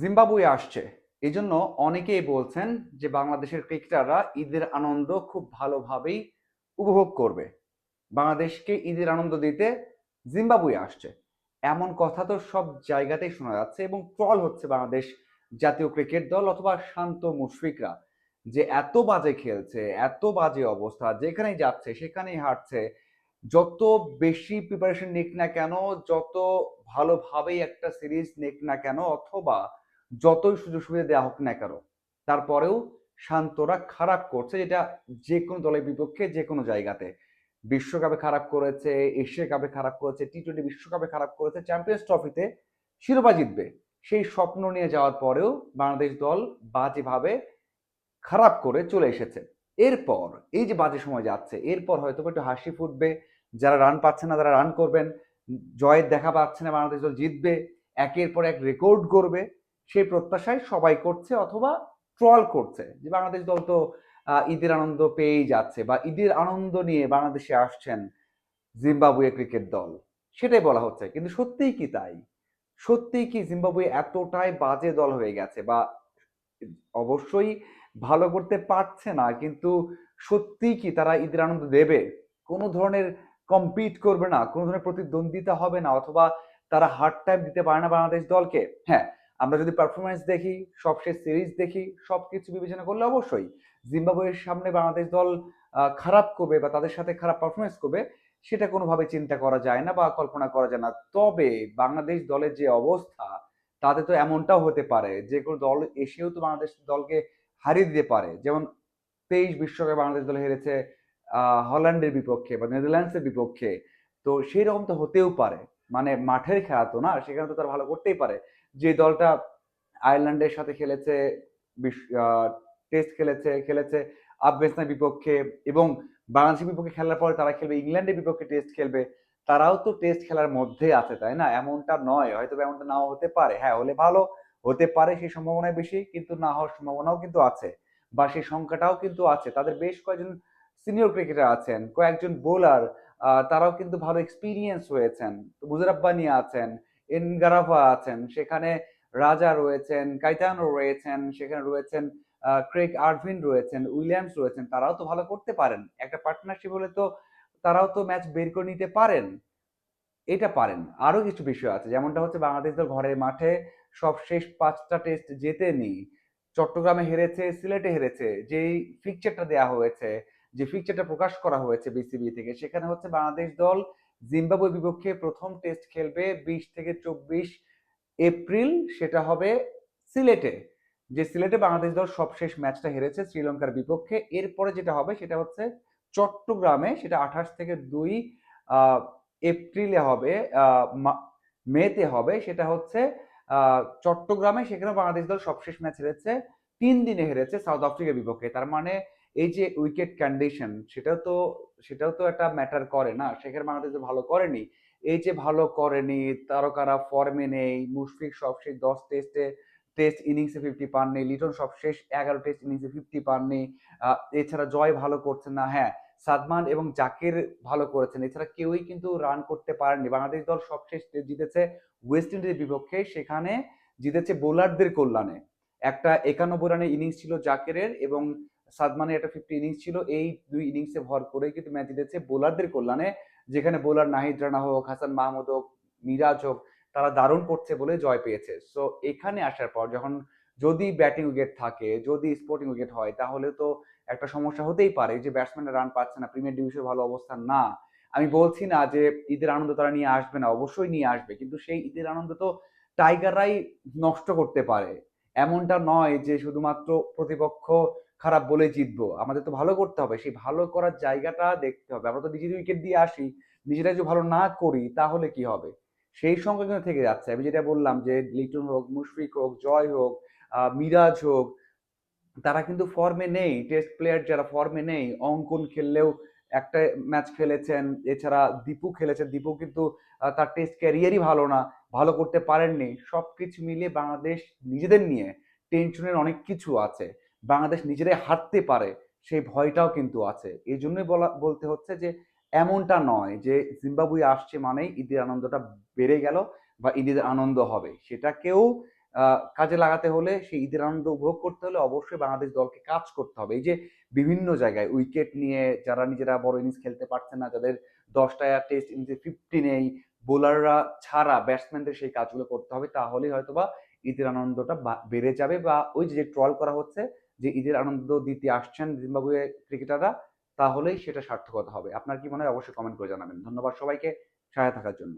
Zimbabwe আসছে। এই জন্য অনেকেই বলছেন যে বাংলাদেশের ক্রিকেটাররা ঈদের আনন্দ খুব ভালোভাবেই উপভোগ করবে। বাংলাদেশকে ঈদের আনন্দ দিতে জিম্বাবুয়ে আসছে। এমন কথা তো সব জায়গাতেই শোনা যাচ্ছে এবং ট্রল হচ্ছে বাংলাদেশ জাতীয় ক্রিকেট দল অথবা শান্ত মুশফিকরা যে এত বাজে খেলছে, এত বাজে অবস্থা, যেখানেই যাচ্ছে, সেখানেই হারছে, যত বেশি প্রিপারেশন নিক না কেন, যত ভালোভাবেই একটা সিরিজ নিক না কেন, অথবা যতই সুযোগ সুবিধা দেওয়া হোক না কেন, তারপরেও শান্তরা খারাপ করছে যেটা যে কোনো দলের বিপক্ষে যে কোনো জায়গাতে। বিশ্বকাপে খারাপ করেছে, এশিয়া কাপে খারাপ করেছে টি টোয়েন্টি বিশ্বকাপে খারাপ করেছে চ্যাম্পিয়ন্স ট্রফিতে শিরোপা জিতবে। সেই স্বপ্ন নিয়ে যাওয়ার পরেও বাংলাদেশ দল বাজেভাবে খারাপ করে চলে এসেছে। এরপর, এই যে বাজে সময় যাচ্ছে, এরপর হয়তো একটু হাসি ফুটবে। যারা রান পাচ্ছে না, তারা রান করবেন। জয়ের দেখা পাচ্ছে না, বাংলাদেশ দল জিতবে। একের পর এক রেকর্ড করবে সেই প্রত্যাশায় সবাই করছে অথবা ট্রল করছে যে বাংলাদেশ দল তো ঈদের আনন্দ পেয়েই যাচ্ছে বা ঈদের আনন্দ নিয়ে বাংলাদেশে আসছেন জিম্বাবুয়ে ক্রিকেট দল। সেটাই বলা হচ্ছে। কিন্তু সত্যিই কি তাই? সত্যিই কি জিম্বাবুয়ে এতটাই বাজে দল হয়ে গেছে বা অবশ্যই ভালো করতে পারছে না, কিন্তু সত্যিই কি তারা ঈদের আনন্দ দেবে? কোনো ধরনের কম্পিট করবে না, কোনো ধরনের প্রতিদ্বন্দ্বিতা হবে না, অথবা তারা হার্ড টাইম দিতে পারে না বাংলাদেশ দলকে? হ্যাঁ আমরা যদি পারফরমেন্স দেখি সবশেষ সিরিজ দেখি সব কিছু বিবেচনা করলে অবশ্যই জিম্বাবুয়ের সামনে বাংলাদেশ দল খারাপ করবে বা তাদের সাথে খারাপ পারফরমেন্স করবে, সেটা কোনোভাবে চিন্তা করা যায় না বা কল্পনা করা যায় না। তবে বাংলাদেশ দলের যে অবস্থা, তাতে তো এমনটাও হতে পারে যে কোনো দল এসেও তো বাংলাদেশ দলকে হারিয়ে দিতে পারে। যেমন তেইশ বিশ্বকাপে বাংলাদেশ দল হেরেছে হল্যান্ডের বিপক্ষে বা নেদারল্যান্ডসের বিপক্ষে। তো সেই রকম তো হতেও পারে। মানে মাঠের খেলা তো না, সেখানে তো তারা ভালো করতেই পারে। যে দলটা আয়ারল্যান্ডের সাথে খেলেছে টেস্ট খেলেছে খেলেছে আফগানিস্তানের বিপক্ষে এবং বাংলাদেশের বিপক্ষে খেলার পরে তারা খেলবে, ইংল্যান্ডের বিপক্ষে টেস্ট খেলবে, তারাও তো টেস্ট খেলার মধ্যে আছে, তাই না? এমনটা নয়, হয়তো এমনটা নাও হতে পারে। হ্যাঁ হলে ভালো হতে পারে সেই সম্ভাবনা বেশি, কিন্তু না হওয়ার সম্ভাবনাও কিন্তু আছে বা সেই সংখ্যাটাও কিন্তু আছে। তাদের বেশ কয়েকজন সিনিয়র ক্রিকেটার আছেন, কয়েকজন বোলার তারাও কিন্তু ভালো এক্সপিরিয়েন্স হয়েছেন, তো মুজারাব্বানি আছেন এনগারাভা আছেন, সেখানে রাজা রয়েছেন, কাইতানো রয়েছেন, সেখানে রয়েছেন ক্রেক আরভিন রয়েছেন, উইলিয়ামস রয়েছেন, তারাও তো ভালো করতে পারেন। একটা পার্টনারশিপ হলে তো তারাও তো ম্যাচ বের করে নিতে পারেন। এটা পারেন। আরও কিছু বিষয় আছে, যেমনটা হচ্ছে বাংলাদেশ দল ঘরের মাঠে সব শেষ পাঁচটা টেস্ট জেতে জেতেনি চট্টগ্রামে হেরেছে, সিলেটে হেরেছে, যেই ফিকচারটা দেওয়া হয়েছে, যে ফিকচারটা প্রকাশ করা হয়েছে বিসিবি থেকে, সেখানে হচ্ছে বাংলাদেশ দল জিম্বাবুয়ে বিপক্ষে প্রথম টেস্ট খেলবে বিশ থেকে চব্বিশ এপ্রিল, সেটা হবে সিলেটে। যে সিলেটে বাংলাদেশ দল সবশেষ ম্যাচটা হেরেছে শ্রীলঙ্কার বিপক্ষে। এরপরে যেটা হবে, সেটা হচ্ছে চট্টগ্রামে, সেটা আঠাশ থেকে দুই এপ্রিলে হবে মেতে হবে, সেটা হচ্ছে চট্টগ্রামে সেখানে বাংলাদেশ দল সবশেষ ম্যাচ হেরেছে, তিন দিনে হেরেছে সাউথ আফ্রিকার বিপক্ষে। তার মানে এই যে উইকেট কন্ডিশন, সেটাও তো সেটাও তো একটা ম্যাটার করে না। শেখের বাংলাদেশ ভালো করেনি। এই যে ভালো করেনি, তারকারা ফর্মে নেই, মুশফিক সবশেষ দশ টেস্টে টেস্ট ইনিংসে ফিফটি পাননি, লিটন সবশেষ এগারো টেস্ট ইনিংসে ফিফটি পাননি। এছাড়া জয় ভালো করছেন না হ্যাঁ সাদমান এবং জাকির ভালো করেছেন। এছাড়া কেউই কিন্তু রান করতে পারেনি বাংলাদেশ দল সবশেষ জিতেছে ওয়েস্ট ইন্ডিজের বিপক্ষে, সেখানে জিতেছে বোলারদের কল্যাণে। একটা একানব্বই রানের ইনিংস ছিল জাকিরের এবং সাদমানের একটা ফিফটি ইনিংস ছিল। এই দুই ইনিংসে ভর করেই কিন্তু ম্যাচ জিতেছে বোলারদের কল্যাণে, যেখানে বোলার নাহিদ রানা হোক, হাসান মাহমুদ হোক, মিরাজ হোক, তারা দারুণ করছে বলে জয় পেয়েছে। সো এখানে আসার পর যখন যদি ব্যাটিং উইকেট থাকে, যদি স্পোর্টিং উইকেট হয়, তাহলে তো একটা সমস্যা হতেই পারে যে ব্যাটসম্যানরা রান পাচ্ছে না প্রিমিয়ার ডিভিশনে ভালো অবস্থান না। আমি বলছি না যে ঈদের আনন্দ তারা নিয়ে আসবে না, অবশ্যই নিয়ে আসবে, কিন্তু সেই ঈদের আনন্দ তো টাইগাররাই নষ্ট করতে পারে। এমনটা নয় যে শুধুমাত্র প্রতিপক্ষ খারাপ বলে জিতবো। আমাদের তো ভালো করতে হবে। সেই ভালো করার জায়গাটা দেখতে হবে। আমরা তো নিজেদের উইকেট দিয়ে আসি। নিজেরা যদি ভালো না করি, তাহলে কি হবে? সেই সংখ্যা কিন্তু থেকে যাচ্ছে। আমি যেটা বললাম যে, লিটন হোক, মুশফিক হোক, জয় হোক মিরাজ হোক, তারা কিন্তু ফর্মে নেই। টেস্ট প্লেয়ার যারা ফর্মে নেই, অঙ্কন খেললেও একটা ম্যাচ খেলেছেন। এছাড়া দীপু খেলেছেন। দীপু কিন্তু তার টেস্ট ক্যারিয়ারই ভালো না। ভালো করতে পারেননি। সবকিছু মিলিয়ে বাংলাদেশ নিজেদের নিয়ে টেনশনের অনেক কিছু আছে। বাংলাদেশ নিজেরাই হারতে পারে, সেই ভয়টাও কিন্তু আছে। এই জন্যই বলা, বলতে হচ্ছে যে, এমনটা নয় যে জিম্বাবুয়ে আসছে মানেই ঈদের আনন্দটা বেড়ে গেল বা ঈদের আনন্দ হবে। সেটাকেও কাজে লাগাতে হলে, সেই ঈদের আনন্দ উপভোগ করতে হলে অবশ্যই বাংলাদেশ দলকে কাজ করতে হবে। এই যে বিভিন্ন জায়গায় উইকেট নিয়ে যারা নিজেরা বড় ইনিংস খেলতে পারছে না, যাদের দশটা টেস্ট ইনিংসে ফিফটি নেই, বোলাররা ছাড়া ব্যাটসম্যানদের সেই কাজগুলো করতে হবে, তাহলেই হয়তোবা ঈদের আনন্দটা বেড়ে যাবে বা ওই যে ট্রল করা হচ্ছে যে ঈদের আনন্দ দিতে আসছেন জিম্বাবুয়ে ক্রিকেটাররা, তাহলেই সেটা সার্থকতা হবে। আপনার কি মনে হয়? অবশ্যই কমেন্ট করে জানাবেন। ধন্যবাদ সবাইকে। সহায় থাকার জন্য।